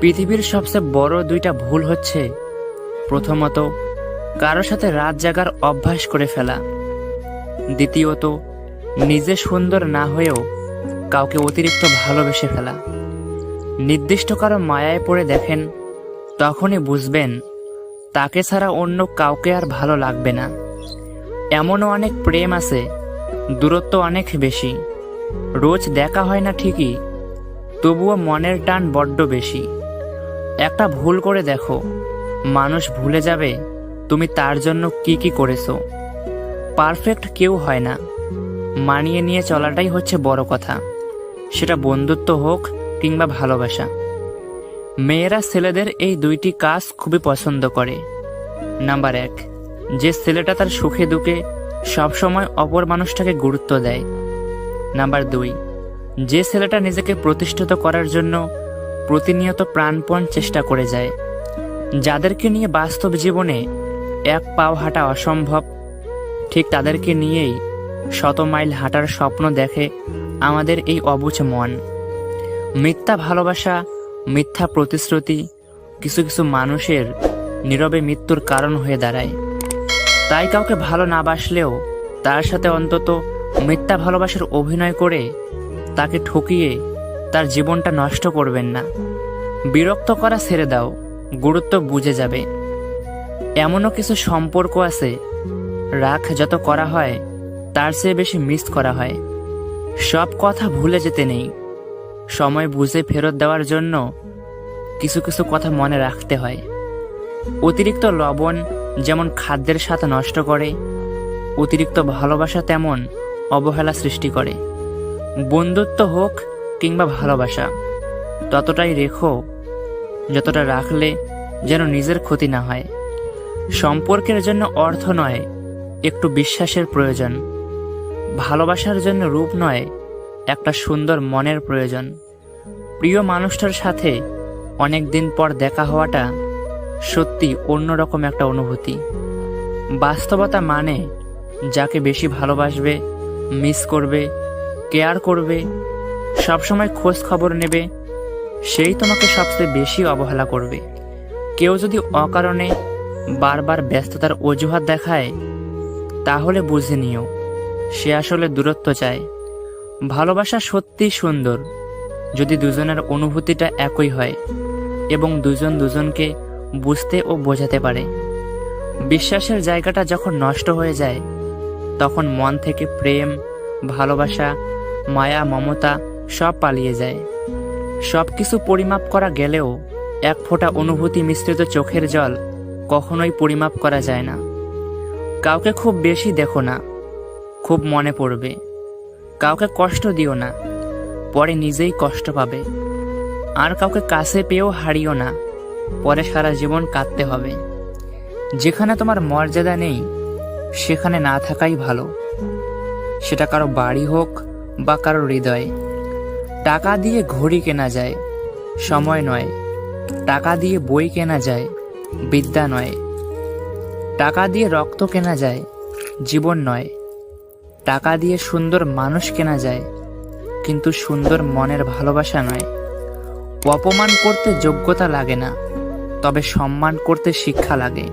পৃথিবীর সবচেয়ে বড় দুইটা ভুল হচ্ছে। প্রথমত, কারও সাথে রাত জাগার অভ্যাস করে ফেলা। দ্বিতীয়ত, নিজে সুন্দর না হয়েও কাউকে অতিরিক্ত ভালোবেসে ফেলা। নির্দিষ্ট কারও মায়ায় পড়ে দেখেন, তখনই বুঝবেন, তাকে ছাড়া অন্য কাউকে আর ভালো লাগবে না। এমনও অনেক প্রেম আছে, দূরত্ব অনেক বেশি। রোজ দেখা হয় না ঠিকই, তবুও মনের টান বড্ড বেশি। একটা ভুল করে দেখো। মানুষ ভুলে যাবে তুমি তার জন্য কি কি করেছ। পারফেক্ট কেউ হয় না। মানিয়ে নিয়ে চলাটাই হচ্ছে বড় কথা। সেটা বন্ধুত্ব হোক কিংবা ভালোবাসা। মেয়েরা ছেলেদের এই দুইটি কাজ খুবই পছন্দ করে। নাম্বার এক, যে ছেলেটা তার সুখে দুঃখে সবসময় অপর মানুষটাকে গুরুত্ব দেয়। নাম্বার দুই, যে ছেলেটা নিজেকে প্রতিষ্ঠিত করার জন্য প্রতিনিয়ত প্রাণপণ চেষ্টা করে যায়। যাদেরকে নিয়ে বাস্তব জীবনে এক পাও হাঁটা অসম্ভব, ঠিক তাদেরকে নিয়েই শত মাইল হাঁটার স্বপ্ন দেখে আমাদের এই অবুঝ মন। মিথ্যা ভালোবাসা, মিথ্যা প্রতিশ্রুতি কিছু কিছু মানুষের নীরবে মৃত্যুর কারণ হয়ে দাঁড়ায়। তাই কাউকে ভালো না বাসলেও তার সাথে অন্তত মিথ্যা ভালোবাসার অভিনয় করে তাকে ঠকিয়ে তার জীবনটা নষ্ট করবেন না। বিরক্ত করা ছেড়ে দাও, গুরুত্ব বুঝে যাবে। এমনও কিছু সম্পর্ক আছে, রাগ যত করা হয়, তার চেয়ে বেশি মিস করা হয়। সব কথা ভুলে যেতে নেই। সময় বুঝে ফেরত দেওয়ার জন্য কিছু কিছু কথা মনে রাখতে হয়। অতিরিক্ত লবণ যেমন খাদ্যের সাথে নষ্ট করে, অতিরিক্ত ভালোবাসা তেমন অবহেলা সৃষ্টি করে। বন্ধুত্ব হোক কিংবা ভালোবাসা, ততটাই রেখো যতটা রাখলে যেন নিজের ক্ষতি না হয়। সম্পর্কের জন্য অর্থ নয়, একটু বিশ্বাসের প্রয়োজন। ভালোবাসার জন্য রূপ নয়, একটা সুন্দর মনের প্রয়োজন। প্রিয় মানুষটার সাথে অনেক দিন পর দেখা হওয়াটা সত্যি অন্যরকম একটা অনুভূতি। বাস্তবতা মানে যাকে বেশি ভালোবাসবে, মিস করবে, কেয়ার করবে সবসময় খোঁজ খবর নেবে, সেই তোমাকে সবচেয়ে বেশি অবহেলা করবে। কেউ যদি অকারণে বারবার ব্যস্ততার অজুহাত দেখায়, তাহলে বুঝে নিও, সে আসলে দূরত্ব চায়। ভালোবাসা সত্যিই সুন্দর, যদি দুজনের অনুভূতিটা একই হয় এবং দুজন দুজনকে বুঝতে ও বোঝাতে পারে। বিশ্বাসের জায়গাটা যখন নষ্ট হয়ে যায়, তখন মন থেকে প্রেম, ভালোবাসা, মায়া, মমতা সব পালিয়ে যায়। সব কিছু পরিমাপ করা গেলেও এক ফোঁটা অনুভূতি মিশ্রিত চোখের জল কখনোই পরিমাপ করা যায় না। কাউকে খুব বেশি দেখো না, খুব মনে পড়বে। কাউকে কষ্ট দিও না, পরে নিজেই কষ্ট পাবে। আর কাউকে কাছে পেয়েও হারিও না, পরে সারা জীবন কাঁদতে হবে। যেখানে তোমার মর্যাদা নেই, সেখানে না থাকাই ভালো। সেটা কারও বাড়ি হোক বা কারও হৃদয়। টাকা দিয়ে ঘড়ি কেনা যায়। সময় নয়। টাকা দিয়ে বই কেনা যায়। বিদ্যা নয়। টাকা দিয়ে রক্ত কেনা যায়। জীবন নয়। টাকা দিয়ে সুন্দর মানুষ কেনা যায়। কিন্তু সুন্দর মনের ভালোবাসা নয়। অপমান করতে যোগ্যতা লাগে না, তবে সম্মান করতে শিক্ষা লাগে।